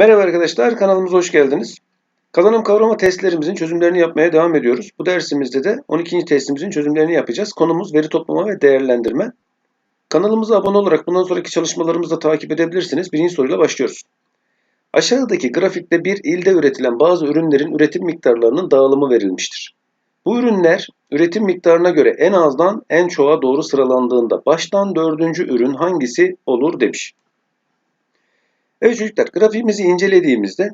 Merhaba arkadaşlar, kanalımıza hoş geldiniz. Kazanım kavrama testlerimizin çözümlerini yapmaya devam ediyoruz. Bu dersimizde de 12. testimizin çözümlerini yapacağız. Konumuz veri toplama ve değerlendirme. Kanalımıza abone olarak bundan sonraki çalışmalarımızı da takip edebilirsiniz. Birinci soruyla başlıyoruz. Aşağıdaki grafikte bir ilde üretilen bazı ürünlerin üretim miktarlarının dağılımı verilmiştir. Bu ürünler üretim miktarına göre en azdan en çoğa doğru sıralandığında baştan dördüncü ürün hangisi olur demiş. Evet çocuklar grafiğimizi incelediğimizde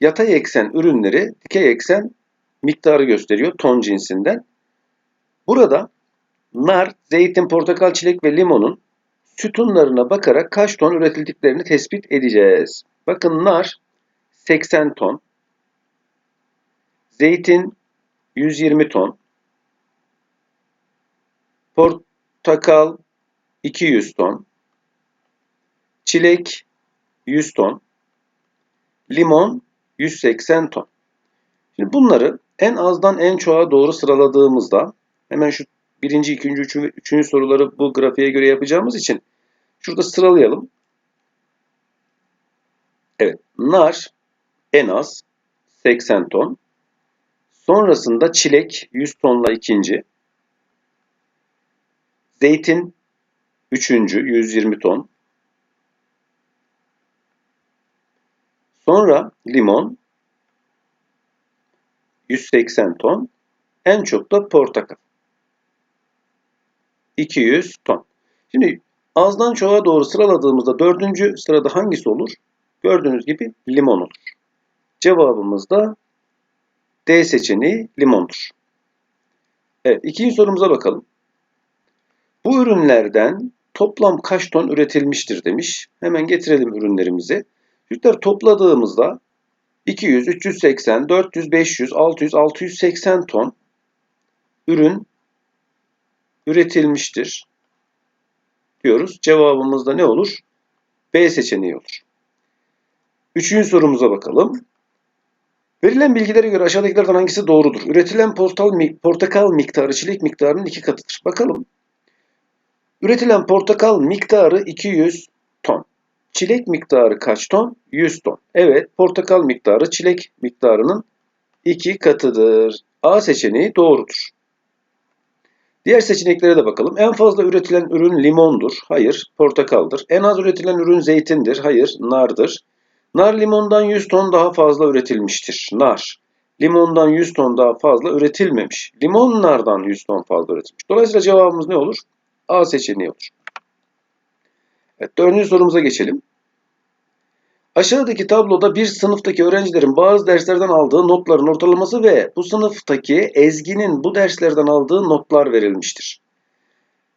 yatay eksen ürünleri dikey eksen miktarı gösteriyor ton cinsinden. Burada nar, zeytin, portakal, çilek ve limonun sütunlarına bakarak kaç ton üretildiklerini tespit edeceğiz. Bakın nar 80 ton, zeytin 120 ton, portakal 200 ton, çilek 100 ton, limon 180 ton. Şimdi bunları en azdan en çoğa doğru sıraladığımızda hemen şu birinci, ikinci, üçüncü, üçüncü soruları bu grafiğe göre yapacağımız için şurada sıralayalım. Evet, nar en az 80 ton. Sonrasında çilek 100 tonla ikinci. Zeytin üçüncü 120 ton. Sonra limon 180 ton. En çok da portakal. 200 ton. Şimdi azdan çoğa doğru sıraladığımızda dördüncü sırada hangisi olur? Gördüğünüz gibi limon olur. Cevabımız da D seçeneği limondur. Evet, ikinci sorumuza bakalım. Bu ürünlerden toplam kaç ton üretilmiştir demiş. Hemen getirelim ürünlerimizi. Çocuklar topladığımızda 200, 380, 400, 500, 600, 680 ton ürün üretilmiştir diyoruz. Cevabımız da ne olur? B seçeneği olur. Üçüncü sorumuza bakalım. Verilen bilgilere göre aşağıdakilerden hangisi doğrudur? Üretilen portal, portakal miktarı çilek miktarının iki katıdır. Bakalım. Üretilen portakal miktarı 200 ton. Çilek miktarı kaç ton? 100 ton. Evet, portakal miktarı çilek miktarının iki katıdır. A seçeneği doğrudur. Diğer seçeneklere de bakalım. En fazla üretilen ürün limondur. Hayır, portakaldır. En az üretilen ürün zeytindir. Hayır, nardır. Nar limondan 100 ton daha fazla üretilmiştir. Nar. Limondan 100 ton daha fazla üretilmemiş. Limon nardan 100 ton fazla üretilmiş. Dolayısıyla cevabımız ne olur? A seçeneği olur. Evet, dördüncü sorumuza geçelim. Aşağıdaki tabloda bir sınıftaki öğrencilerin bazı derslerden aldığı notların ortalaması ve bu sınıftaki Ezgi'nin bu derslerden aldığı notlar verilmiştir.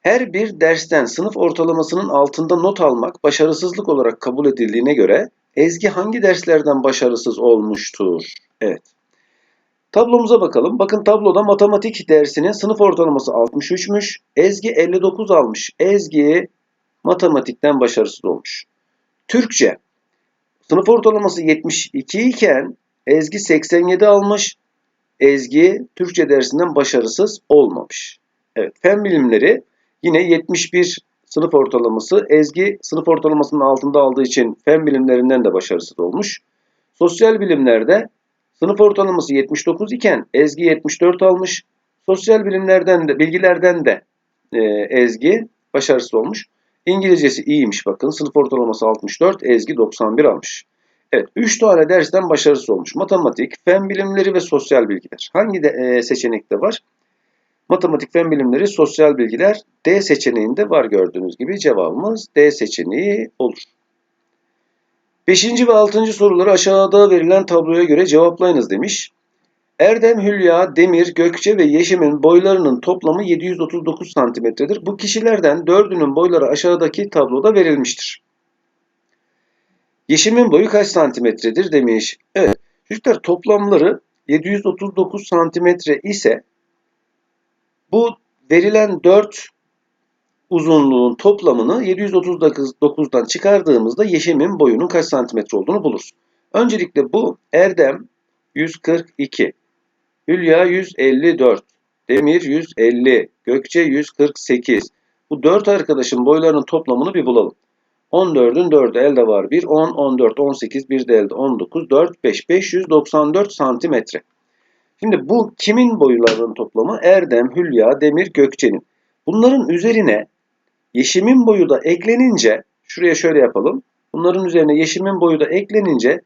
Her bir dersten sınıf ortalamasının altında not almak başarısızlık olarak kabul edildiğine göre Ezgi hangi derslerden başarısız olmuştur? Evet. Tablomuza bakalım. Bakın tabloda matematik dersinin sınıf ortalaması 63'müş. Ezgi 59 almış. Ezgi matematikten başarısız olmuş. Türkçe sınıf ortalaması 72 iken Ezgi 87 almış. Ezgi Türkçe dersinden başarısız olmamış. Evet, fen bilimleri yine 71 sınıf ortalaması. Ezgi sınıf ortalamasının altında aldığı için fen bilimlerinden de başarısız olmuş. Sosyal bilimlerde sınıf ortalaması 79 iken Ezgi 74 almış. Sosyal bilimlerden de bilgilerden de e, Ezgi başarısız olmuş. İngilizcesi iyiymiş bakın. Sınıf ortalaması 64, Ezgi 91 almış. Evet, 3 tane dersten başarısız olmuş. Matematik, fen bilimleri ve sosyal bilgiler. Hangi de, e, seçenekte var? Matematik, fen bilimleri, sosyal bilgiler D seçeneğinde var gördüğünüz gibi. Cevabımız D seçeneği olur. Beşinci ve altıncı soruları aşağıda verilen tabloya göre cevaplayınız demiş. Erdem, Hülya, Demir, Gökçe ve Yeşim'in boylarının toplamı 739 santimetredir. Bu kişilerden dördünün boyları aşağıdaki tabloda verilmiştir. Yeşim'in boyu kaç santimetredir demiş. Evet, çocuklar toplamları 739 santimetre ise bu verilen 4 uzunluğun toplamını 739'dan çıkardığımızda Yeşim'in boyunun kaç santimetre olduğunu buluruz. Öncelikle bu Erdem 142, Hülya 154, Demir 150, Gökçe 148. Bu dört arkadaşın boylarının toplamını bir bulalım. 14'ün 4'ü elde var 1. 10, 14, 18, 1 de elde 19, 4, 5. 594 santimetre. Şimdi bu kimin boylarının toplamı? Erdem, Hülya, Demir, Gökçe'nin. Bunların üzerine Yeşim'in boyu da eklenince, şuraya şöyle yapalım. Bunların üzerine Yeşim'in boyu da eklenince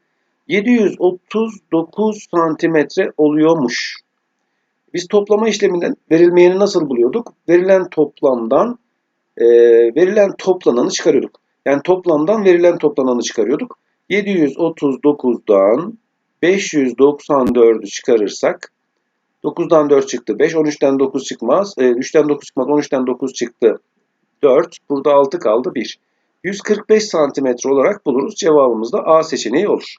739 santimetre oluyormuş. Biz toplama işleminden verilmeyeni nasıl buluyorduk? Verilen toplamdan e, verilen toplananı çıkarıyorduk. Yani toplamdan verilen toplananı çıkarıyorduk. 739'dan 594'ü çıkarırsak 9'dan 4 çıktı 5, 13'ten 9 çıkmaz. E, 3'ten 9 çıkmaz, 13'ten 9 çıktı 4. Burada 6 kaldı 1. 145 santimetre olarak buluruz. Cevabımız da A seçeneği olur.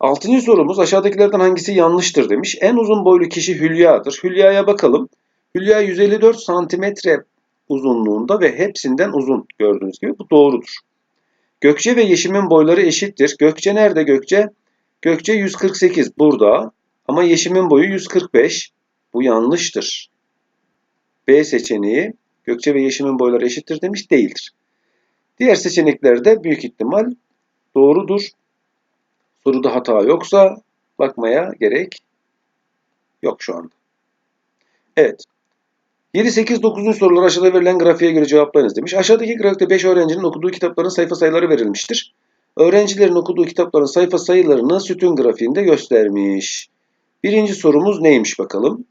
Altıncı sorumuz aşağıdakilerden hangisi yanlıştır demiş. En uzun boylu kişi Hülya'dır. Hülya'ya bakalım. Hülya 154 santimetre uzunluğunda ve hepsinden uzun gördüğünüz gibi. Bu doğrudur. Gökçe ve Yeşim'in boyları eşittir. Gökçe nerede Gökçe? Gökçe 148 burada ama Yeşim'in boyu 145. Bu yanlıştır. B seçeneği Gökçe ve Yeşim'in boyları eşittir demiş değildir. Diğer seçeneklerde büyük ihtimal doğrudur. Soruda hata yoksa bakmaya gerek yok şu anda. Evet. 7, 8, 9. sorular aşağıda verilen grafiğe göre cevaplayınız demiş. Aşağıdaki grafikte 5 öğrencinin okuduğu kitapların sayfa sayıları verilmiştir. Öğrencilerin okuduğu kitapların sayfa sayılarını sütun grafiğinde göstermiş. Birinci sorumuz neymiş bakalım.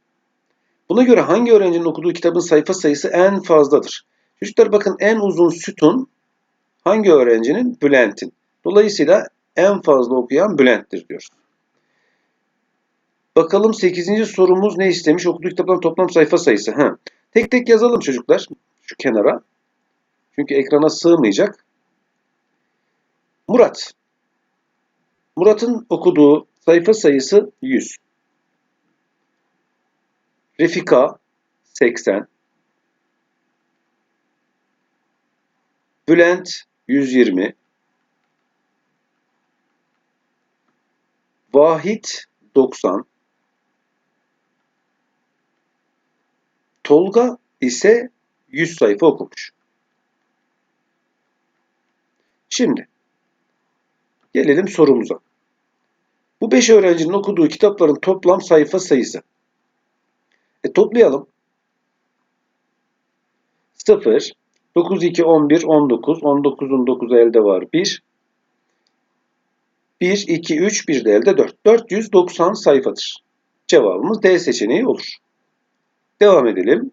Buna göre hangi öğrencinin okuduğu kitabın sayfa sayısı en fazladır? Çocuklar bakın en uzun sütun hangi öğrencinin? Bülent'in. Dolayısıyla en fazla okuyan Bülent'tir diyoruz. Bakalım 8. sorumuz ne istemiş? Okuduğu kitapların toplam sayfa sayısı. Ha. Tek tek yazalım çocuklar şu kenara. Çünkü ekrana sığmayacak. Murat. Murat'ın okuduğu sayfa sayısı 100. Refika 80. Bülent 120. Vahit 90. Tolga ise 100 sayfa okumuş. Şimdi gelelim sorumuza. Bu 5 öğrencinin okuduğu kitapların toplam sayfa sayısı. E toplayalım. 0, 9, 2, 11, 19. 19'un 9'u elde var 1. 1, 2, 3, 1 de elde 4. 490 sayfadır. Cevabımız D seçeneği olur. Devam edelim.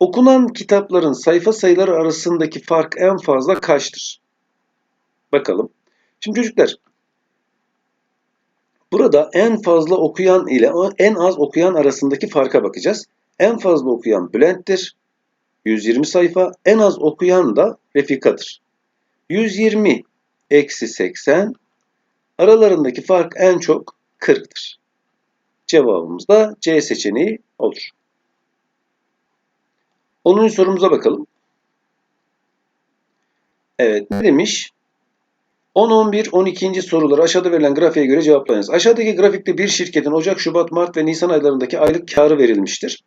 Okunan kitapların sayfa sayıları arasındaki fark en fazla kaçtır? Bakalım. Şimdi çocuklar burada en fazla okuyan ile en az okuyan arasındaki farka bakacağız. En fazla okuyan Bülent'tir. 120 sayfa. En az okuyan da Refika'dır. 120 eksi 80 aralarındaki fark en çok 40'tır. Cevabımız da C seçeneği olur. 10. sorumuza bakalım. Evet ne demiş? 10, 11, 12. soruları aşağıda verilen grafiğe göre cevaplayınız. Aşağıdaki grafikte bir şirketin Ocak, Şubat, Mart ve Nisan aylarındaki aylık karı verilmiştir.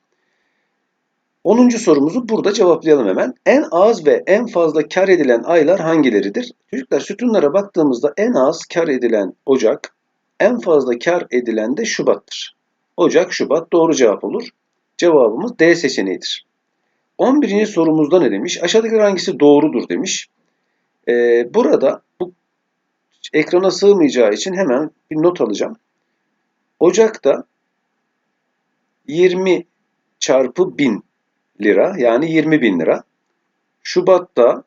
10. sorumuzu burada cevaplayalım hemen. En az ve en fazla kar edilen aylar hangileridir? Çocuklar sütunlara baktığımızda en az kar edilen Ocak, en fazla kar edilen de Şubat'tır. Ocak, Şubat doğru cevap olur. Cevabımız D seçeneğidir. 11. sorumuzda ne demiş? Aşağıdaki hangisi doğrudur demiş. Ee, burada bu ekrana sığmayacağı için hemen bir not alacağım. Ocak'ta 20 çarpı 1000 lira yani 20 bin lira. Şubat'ta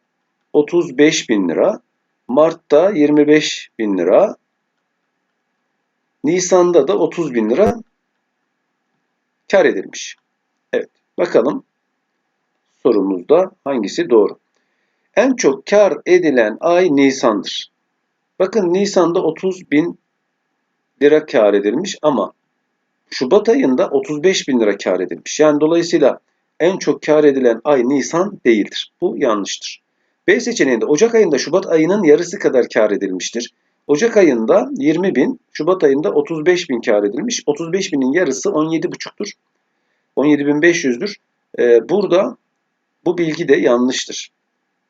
35 bin lira. Mart'ta 25 bin lira. Nisan'da da 30 bin lira kar edilmiş. Evet bakalım sorumuzda hangisi doğru? En çok kar edilen ay Nisan'dır. Bakın Nisan'da 30 bin lira kar edilmiş ama Şubat ayında 35 bin lira kar edilmiş. Yani dolayısıyla en çok kar edilen ay Nisan değildir. Bu yanlıştır. B seçeneğinde Ocak ayında Şubat ayının yarısı kadar kar edilmiştir. Ocak ayında 20 bin, Şubat ayında 35 bin kar edilmiş. 35 binin yarısı 17,5'tur. 17.500'dür. Ee, burada bu bilgi de yanlıştır.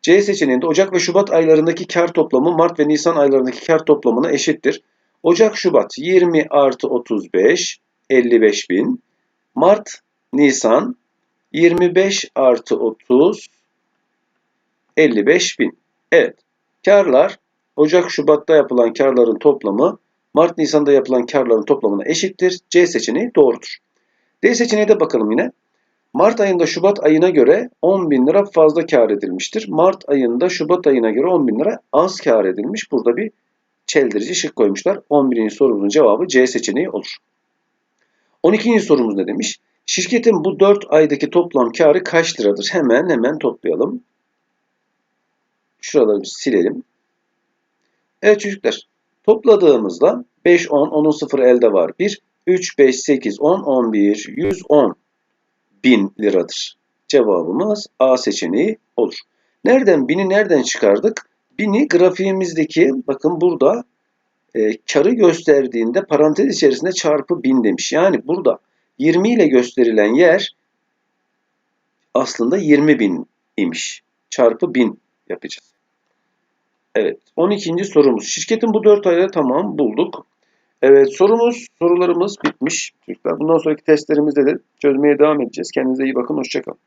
C seçeneğinde Ocak ve Şubat aylarındaki kar toplamı Mart ve Nisan aylarındaki kar toplamına eşittir. Ocak Şubat 20 artı 35 55 bin. Mart Nisan 25 artı 30 55 bin. Evet. Karlar Ocak Şubat'ta yapılan karların toplamı Mart Nisan'da yapılan karların toplamına eşittir. C seçeneği doğrudur. D seçeneğine de bakalım yine. Mart ayında Şubat ayına göre 10 bin lira fazla kar edilmiştir. Mart ayında Şubat ayına göre 10 bin lira az kar edilmiş. Burada bir çeldirici şık koymuşlar. 11. sorumuzun cevabı C seçeneği olur. 12. sorumuz ne demiş? Şirketin bu 4 aydaki toplam karı kaç liradır? Hemen hemen toplayalım. Şuraları silelim. Evet çocuklar. Topladığımızda 5, 10, 10'un 0 elde var. 1, 3, 5, 8, 10, 11, 110 bin liradır. Cevabımız A seçeneği olur. Nereden? Bini nereden çıkardık? Bini grafiğimizdeki bakın burada e, karı gösterdiğinde parantez içerisinde çarpı bin demiş. Yani burada 20 ile gösterilen yer aslında 20 bin imiş. Çarpı bin yapacağız. Evet. 12. sorumuz. Şirketin bu 4 ayda tamam bulduk. Evet sorumuz, sorularımız bitmiş. Çocuklar bundan sonraki testlerimizde de çözmeye devam edeceğiz. Kendinize iyi bakın. Hoşçakalın.